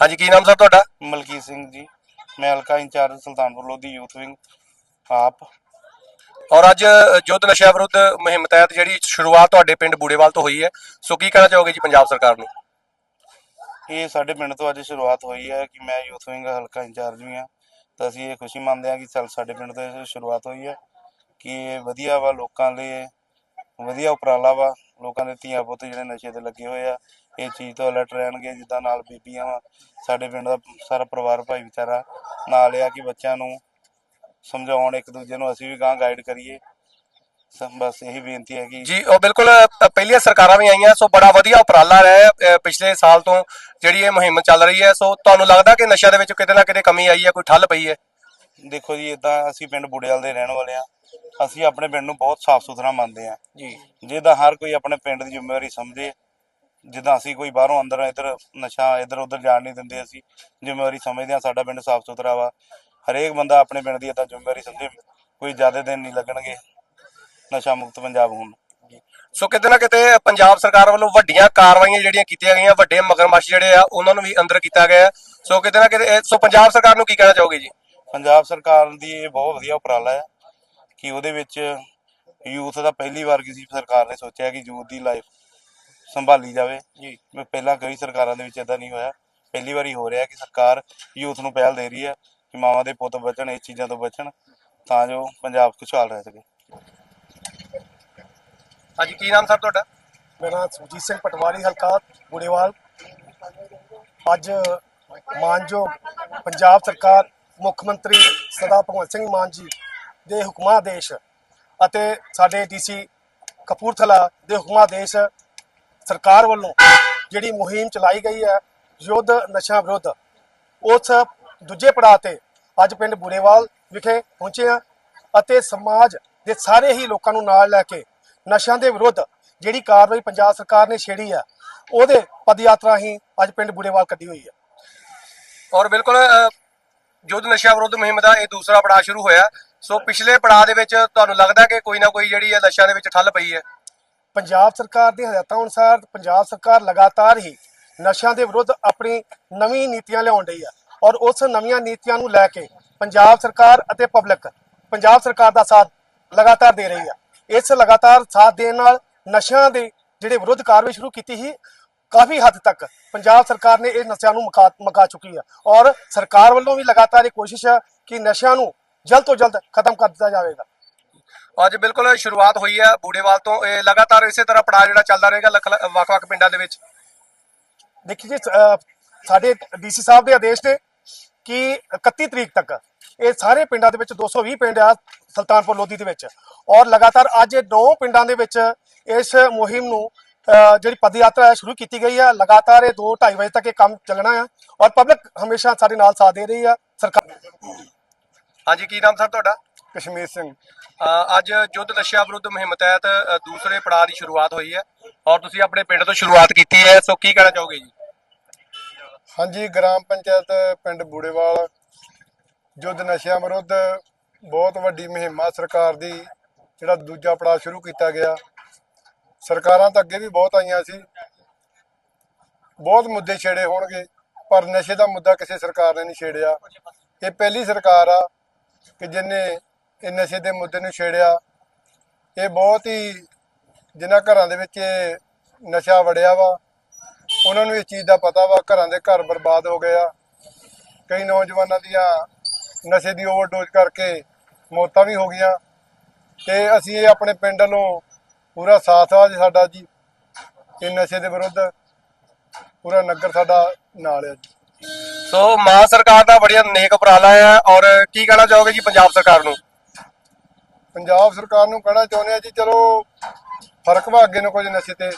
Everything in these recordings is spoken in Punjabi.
ਹਾਂਜੀ ਕੀ ਨਾਮ ਸਰ ਤੁਹਾਡਾ? ਮਲਕੀਤ ਸਿੰਘ ਜੀ। ਮੈਂ ਹਲਕਾ incharge Sultanpur Lodhi youth wing AAP. ਔਰ ਅੱਜ ਯੁੱਧ ਨਸ਼ਾ ਵਿਰੁੱਧ ਮੁਹਿੰਮ ਤਹਿਤ ਜਿਹੜੀ ਸ਼ੁਰੂਆਤ ਤੁਹਾਡੇ ਪਿੰਡ ਬੂੜੇਵਾਲ ਤੋਂ ਹੋਈ ਹੈ ਸੋ ਕੀ ਕਹਿਣਾ ਚਾਹੋਗੇ ਜੀ ਪੰਜਾਬ ਸਰਕਾਰ ਨੂੰ? ਇਹ ਸਾਡੇ ਪਿੰਡ ਤੋਂ ਅੱਜ ਸ਼ੁਰੂਆਤ ਹੋਈ ਹੈ ਕਿ ਮੈਂ ਯੂਥ ਵਿੰਗ ਹਲਕਾ ਇੰਚਾਰਜ ਵੀ ਹਾਂ ਤਾਂ ਅਸੀਂ ਇਹ ਖੁਸ਼ੀ ਮੰਨਦੇ ਹਾਂ ਕਿ ਚੱਲ ਸਾਡੇ ਪਿੰਡ ਤੋਂ ਇਹ ਸ਼ੁਰੂਆਤ ਹੋਈ ਹੈ ਕਿ ਇਹ ਵਧੀਆ ਵਾ ਲੋਕਾਂ ਲਈ ਵਧੀਆ ਉਪਰਾਲਾ ਵਾ ਲੋਕਾਂ ਦੇ ਧੀਆਂ ਪੁੱਤ ਜਿਹੜੇ ਨਸ਼ੇ ਤੇ ਲੱਗੇ ਹੋਏ ਆ ਇਹ ਚੀਜ਼ ਤੋਂ ਅਲਰਟ ਰਹਿਣਗੇ ਜਿੱਦਾਂ ਨਾਲ ਬੀਬੀਆਂ ਵਾ ਸਾਡੇ ਪਿੰਡ ਦਾ ਸਾਰਾ ਪਰਿਵਾਰ ਭਾਈ ਵਿਚਾਰਾ ਨਾਲ ਆ ਕਿ ਬੱਚਿਆਂ ਨੂੰ ਸਮਝਾਉਣ ਇੱਕ ਦੂਜੇ ਨੂੰ ਅਸੀਂ ਵੀ ਗਾਂ ਗਾਈਡ ਕਰੀਏ। ਬਸ ਇਹੀ ਬੇਨਤੀ ਹੈ ਕਿ ਜੀ ਉਹ ਬਿਲਕੁਲ ਪਹਿਲੀਆਂ ਸਰਕਾਰਾਂ ਵੀ ਆਈਆਂ ਸੋ ਬੜਾ ਵਧੀਆ ਉਪਰਾਲਾ ਰਿਹਾ ਪਿਛਲੇ ਸਾਲ ਤੋਂ ਜਿਹੜੀ ਇਹ ਮੁਹਿੰਮ ਚੱਲ ਰਹੀ ਹੈ ਸੋ ਤੁਹਾਨੂੰ ਲੱਗਦਾ ਕਿ ਨਸ਼ਾ ਦੇ ਵਿੱਚ ਕਿਤੇ ਨਾ ਕਿਤੇ ਕਮੀ ਆਈ ਹੈ ਕੋਈ ਠੱਲ ਪਈ ਹੈ? ਦੇਖੋ ਜੀ ਇਦਾਂ ਅਸੀਂ ਪਿੰਡ ਬੁੜੇਵਾਲ ਦੇ ਰਹਿਣ ਵਾਲੇ ਆ ਅਸੀਂ ਆਪਣੇ ਪਿੰਡ ਨੂੰ ਬਹੁਤ ਸਾਫ਼ ਸੁਥਰਾ ਮੰਨਦੇ ਆ ਜੀ। ਜਿੱਦਾਂ ਹਰ ਕੋਈ ਆਪਣੇ ਪਿੰਡ ਦੀ ਜ਼ਿੰਮੇਵਾਰੀ ਸਮਝੇ ਜਿੱਦਾਂ ਅਸੀਂ ਕੋਈ ਬਾਹਰੋਂ ਅੰਦਰ ਇੱਧਰ ਨਸ਼ਾ ਇੱਧਰ ਉੱਧਰ ਜਾਣ ਨਹੀਂ ਦਿੰਦੇ ਅਸੀਂ ਜ਼ਿੰਮੇਵਾਰੀ ਸਮਝਦੇ ਆ ਸਾਡਾ ਪਿੰਡ ਸਾਫ਼ ਸੁਥਰਾ ਵਾ। ਹਰੇਕ ਬੰਦਾ ਆਪਣੇ ਪਿੰਡ ਦੀ ਇਦਾਂ ਜ਼ਿੰਮੇਵਾਰੀ ਸਮਝੇ ਕੋਈ ਜ਼ਿਆਦਾ ਦਿਨ ਨਹੀਂ ਲੱਗਣਗੇ ਨਸ਼ਾ ਮੁਕਤ ਪੰਜਾਬ ਹੋਣ। ਸੋ ਕਿਤੇ ਨਾ ਕਿਤੇ ਪੰਜਾਬ ਸਰਕਾਰ ਵੱਲੋਂ ਵੱਡੀਆਂ ਕਾਰਵਾਈਆਂ ਜਿਹੜੀਆਂ ਕੀਤੀਆਂ ਗਈਆਂ ਵੱਡੇ ਮਗਰਮੱਛ ਜਿਹੜੇ ਆ ਉਹਨਾਂ ਨੂੰ ਵੀ ਅੰਦਰ ਕੀਤਾ ਗਿਆ। ਸੋ ਕਿਤੇ ਨਾ ਕਿਤੇ ਸੋ ਪੰਜਾਬ ਸਰਕਾਰ ਨੂੰ ਕੀ ਕਹਿਣਾ ਚਾਹੋਗੇ ਜੀ? ਪੰਜਾਬ ਸਰਕਾਰ ਦੀ ਇਹ ਬਹੁਤ ਵਧੀਆ ਉਪਰਾਲਾ ਹੈ। ਕਿ ਉਹਦੇ ਵਿੱਚ ਯੂਥ ਦਾ ਪਹਿਲੀ ਵਾਰ ਕਿਸੇ ਸਰਕਾਰ ਨੇ ਸੋਚਿਆ ਕਿ ਯੂਥ ਦੀ ਲਾਈਫ ਸੰਭਾਲੀ ਜਾਵੇ। ਜੀ। ਮੈਂ ਪਹਿਲਾਂ ਕਈ ਸਰਕਾਰਾਂ ਦੇ ਵਿੱਚ ਇਦਾਂ ਨਹੀਂ ਹੋਇਆ। ਪਹਿਲੀ ਵਾਰੀ ਹੋ ਰਿਹਾ ਕਿ ਸਰਕਾਰ ਯੂਥ ਨੂੰ ਪਹਿਲ ਦੇ ਰਹੀ ਹੈ ਕਿ ਮਾਵਾਂ ਦੇ ਪੁੱਤ ਬਚਣ ਇਸ ਚੀਜ਼ਾਂ ਤੋਂ ਬਚਣ ਤਾਂ ਜੋ ਪੰਜਾਬ ਖੁਸ਼ਹਾਲ ਰਹਿ ਸਕੇ। ਹਾਂਜੀ ਕੀ ਨਾਮ ਸਰ ਤੁਹਾਡਾ? ਮੇਰਾ ਨਾਮ ਸੁਰਜੀਤ ਸਿੰਘ ਪਟਵਾਰੀ ਹਲਕਾ ਬੁੜੇਵਾਲ। ਅੱਜ ਮਾਨਯੋਗ ਪੰਜਾਬ ਸਰਕਾਰ ਮੁੱਖ ਮੰਤਰੀ ਸਰਦਾਰ ਭਗਵੰਤ ਸਿੰਘ ਮਾਨ ਜੀ ਦੇ ਹੁਕਮਾਂਦੇਸ਼ ਅਤੇ ਸਾਡੇ ਡੀਸੀ ਕਪੂਰਥਲਾ ਦੇ ਹੁਕਮਾਂਦੇਸ਼ ਸਰਕਾਰ ਵੱਲੋਂ ਜਿਹੜੀ ਮੁਹਿੰਮ ਚਲਾਈ ਗਈ ਹੈ, ਯੁੱਧ ਨਸ਼ਾ ਵਿਰੁੱਧ, ਉਸ ਦੂਜੇ ਪੜਾਅ ਤੇ ਅੱਜ ਪਿੰਡ ਬੁੜੇਵਾਲ ਵਿਖੇ ਪਹੁੰਚੇ ਹਾਂ ਅਤੇ ਸਮਾਜ ਦੇ ਸਾਰੇ ਹੀ ਲੋਕਾਂ ਨੂੰ ਨਾਲ ਲੈ ਕੇ ਨਸ਼ਿਆਂ ਦੇ ਵਿਰੁੱਧ ਜਿਹੜੀ ਕਾਰਵਾਈ ਪੰਜਾਬ ਸਰਕਾਰ ਨੇ ਛੇੜੀ ਆ ਉਹਦੇ ਪਦ ਯਾਤਰਾ ਹੀ ਅੱਜ ਪਿੰਡ ਬੁੜੇਵਾਲ ਕੱਢੀ ਹੋਈ ਹੈ। ਔਰ ਬਿਲਕੁਲ ਯੁੱਧ ਨਸ਼ਾ ਵਿਰੁੱਧ ਮੁਹਿੰਮ ਦਾ ਇਹ ਦੂਸਰਾ ਪੜਾਅ ਸ਼ੁਰੂ ਹੋਇਆ। ਸੋ ਪਿਛਲੇ ਪੜਾਅ ਦੇ ਵਿੱਚ ਤੁਹਾਨੂੰ ਲੱਗਦਾ ਕਿ ਕੋਈ ਨਾ ਕੋਈ ਜਿਹੜੀ ਹੈ ਨਸ਼ਿਆਂ ਦੇ ਵਿੱਚ ਠੱਲ ਪਈ ਹੈ? ਪੰਜਾਬ ਸਰਕਾਰ ਦੀ ਹਦਾਇਤਾਂ ਅਨੁਸਾਰ ਪੰਜਾਬ ਸਰਕਾਰ ਲਗਾਤਾਰ ਹੀ ਨਸ਼ਿਆਂ ਦੇ ਵਿਰੁੱਧ ਆਪਣੀ ਨਵੀਂ ਨੀਤੀਆਂ ਲਿਆਉਣ ਰਹੀ ਆ ਔਰ ਉਸ ਨਵੀਆਂ ਨੀਤੀਆਂ ਨੂੰ ਲੈ ਕੇ ਪੰਜਾਬ ਸਰਕਾਰ ਅਤੇ ਪਬਲਿਕ ਪੰਜਾਬ ਸਰਕਾਰ ਦਾ ਸਾਥ ਲਗਾਤਾਰ ਦੇ ਰਹੀ ਆ। ਇਸ ਲਗਾਤਾਰ ਸਾਥ ਦੇਣ ਨਾਲ ਨਸ਼ਿਆਂ ਦੇ ਜਿਹੜੇ ਵਿਰੁੱਧ ਕਾਰਵਾਈ ਸ਼ੁਰੂ ਕੀਤੀ ਸੀ, ਕਾਫੀ ਹੱਦ ਤੱਕ ਪੰਜਾਬ ਸਰਕਾਰ ਨੇ ਇਹ ਨਸ਼ਿਆਂ ਨੂੰ ਮੁਕਾ ਚੁੱਕੀ ਆ। ਔਰ ਸਰਕਾਰ ਵੱਲੋਂ ਵੀ ਲਗਾਤਾਰ ਇਹ ਕੋਸ਼ਿਸ਼ ਆ ਕਿ ਨਸ਼ਿਆਂ ਨੂੰ ਜਲਦ ਤੋਂ ਜਲਦ ਖਤਮ ਕਰ ਦਿੱਤਾ ਜਾਵੇਗਾ। ਅੱਜ ਬਿਲਕੁਲ ਸ਼ੁਰੂਆਤ ਹੋਈ ਹੈ ਬੂੜੇਵਾਲ ਤੋਂ। ਇਹ ਲਗਾਤਾਰ ਇਸੇ ਤਰ੍ਹਾਂ ਪੜਾਅ ਜਿਹੜਾ ਚੱਲਦਾ ਰਹੇਗਾ ਲੱਖ- ਲੱਖ- ਵੱਖ-ਵੱਖ ਪਿੰਡਾਂ ਦੇ ਵਿੱਚ। ਦੇਖੀ ਜੀ ਸਾਡੇ ਡੀਸੀ ਸਾਹਿਬ ਦੇ ਆਦੇਸ਼ ਨੇ ਕਿ 31 ਤਰੀਕ ਤੱਕ ਇਹ ਸਾਰੇ ਪਿੰਡਾਂ ਦੇ ਵਿੱਚ 220 ਪਿੰਡ ਆ ਸੁਲਤਾਨਪੁਰ ਲੋਧੀ ਦੇ ਵਿੱਚ। ਔਰ ਲਗਾਤਾਰ ਅੱਜ ਇਹ ਨੌ ਪਿੰਡਾਂ ਦੇ ਵਿੱਚ ਇਸ ਮੁਹਿੰਮ ਨੂੰ ਜਿਹੜੀ ਪਦ ਯਾਤਰਾ ਸ਼ੁਰੂ ਕੀਤੀ ਗਈ ਹੈ। ਲਗਾਤਾਰ ਇਹ 2:30 ਵਜੇ ਤੱਕ ਇਹ ਕੰਮ ਚੱਲਣਾ ਹੈ ਔਰ ਪਬਲਿਕ ਹਮੇਸ਼ਾ ਸਾਡੇ ਨਾਲ ਸਾਥ ਦੇ ਰਹੀ ਹੈ ਸਰਕਾਰ ਹਾਂਜੀ ਕੀ ਨਾਮ ਸਰ ਤੁਹਾਡਾ? ਕਸ਼ਮੀਰ ਸਿੰਘ। ਅੱਜ ਯੁੱਧ ਨਸ਼ਾ ਵਿਰੁੱਧ ਮੁਹਿੰਮ ਤਹਿਤ ਦੂਸਰੇ ਪੜਾਅ ਦੀ ਸ਼ੁਰੂਆਤ ਹੋਈ ਹੈ ਔਰ ਤੁਸੀਂ ਆਪਣੇ ਪਿੰਡ ਤੋਂ ਸ਼ੁਰੂਆਤ ਕੀਤੀ ਹੈ ਸੋ ਕੀ ਕਹਿਣਾ ਚਾਹੋਗੇ ਜੀ? ਹਾਂਜੀ ਗ੍ਰਾਮ ਪੰਚਾਇਤ ਪਿੰਡ ਬੂੜੇਵਾਲ ਯੁੱਧ ਨਸ਼ਿਆਂ ਵਿਰੁੱਧ ਬਹੁਤ ਵੱਡੀ ਮੁਹਿੰਮ ਆ। ਸਰਕਾਰ ਦੀ ਜਿਹੜਾ ਦੂਜਾ ਪੜਾਅ ਸ਼ੁਰੂ ਕੀਤਾ ਗਿਆ। ਸਰਕਾਰਾਂ ਤਾਂ ਅੱਗੇ ਵੀ ਬਹੁਤ ਆਈਆਂ ਸੀ। ਬਹੁਤ ਮੁੱਦੇ ਛੇੜੇ ਹੋਣਗੇ ਪਰ ਨਸ਼ੇ ਦਾ ਮੁੱਦਾ ਕਿਸੇ ਸਰਕਾਰ ਨੇ ਨਹੀਂ ਛੇੜਿਆ। ਇਹ ਪਹਿਲੀ ਸਰਕਾਰ ਆ। ਕਿ ਜਿਨੇ ਇਹ ਨਸ਼ੇ ਦੇ ਮੁੱਦੇ ਨੂੰ ਛੇੜਿਆ, ਇਹ ਬਹੁਤ ਹੀ ਜਿਨ੍ਹਾਂ ਘਰਾਂ ਦੇ ਵਿੱਚ ਇਹ ਨਸ਼ਾ ਵੜਿਆ ਵਾ, ਉਹਨਾਂ ਨੂੰ ਇਸ ਚੀਜ਼ ਦਾ ਪਤਾ ਵਾ, ਘਰਾਂ ਦੇ ਘਰ ਬਰਬਾਦ ਹੋ ਗਏ ਆ। ਕਈ ਨੌਜਵਾਨਾਂ ਦੀਆਂ ਨਸ਼ੇ ਦੀ ਓਵਰਡੋਜ਼ ਕਰਕੇ ਮੌਤਾਂ ਵੀ ਹੋ ਗਈਆਂ। ਤੇ ਅਸੀਂ ਇਹ ਆਪਣੇ ਪਿੰਡ ਨੂੰ ਪੂਰਾ ਸਾਥ ਆ ਜੀ ਸਾਡਾ ਜੀ, ਇਹ ਨਸ਼ੇ ਦੇ ਵਿਰੁੱਧ ਪੂਰਾ ਨਗਰ ਸਾਡਾ ਨਾਲ ਆ ਜੀ। ਸੋ ਮਾਂ ਸਰਕਾਰ ਦਾ ਬੜੀਆ ਨੇਕ ਉਪਰਾਲਾ ਹੈ ਔਰ ਕੀ ਕਹਿਣਾ ਚਾਹੋਗੇ ਜੀ ਪੰਜਾਬ ਸਰਕਾਰ ਨੂੰ? ਪੰਜਾਬ ਸਰਕਾਰ ਨੂੰ ਕਹਿਣਾ ਚਾਹੁੰਦੇ ਆ ਜੀ ਚਲੋ ਫ਼ਰਕ ਵਾ ਅੱਗੇ ਨੂੰ ਕੁਝ ਨਸ਼ੇ ਤੇ।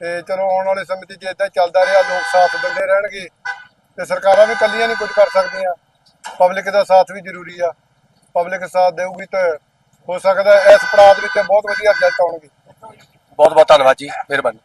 ਤੇ ਚਲੋ ਆਉਣ ਵਾਲੇ ਸਮੇਂ 'ਚ ਜੇ ਇਦਾਂ ਚੱਲਦਾ ਰਿਹਾ ਲੋਕ ਸਾਥ ਦਿੰਦੇ ਰਹਿਣਗੇ ਤੇ ਸਰਕਾਰਾਂ ਵੀ ਕੱਲੀਆਂ ਨਹੀਂ ਕੁਝ ਕਰ ਸਕਦੀਆਂ। ਪਬਲਿਕ ਦਾ ਸਾਥ ਵੀ ਜ਼ਰੂਰੀ ਆ। ਪਬਲਿਕ ਸਾਥ ਦੇਊਗੀ ਤਾਂ ਹੋ ਸਕਦਾ ਇਸ ਦੇ ਵਿੱਚ ਬਹੁਤ ਵਧੀਆ ਰਿਜ਼ਲਟ ਆਉਣਗੇ। ਬਹੁਤ ਬਹੁਤ ਧੰਨਵਾਦ ਜੀ ਮਿਹਰਬਾਨੀ।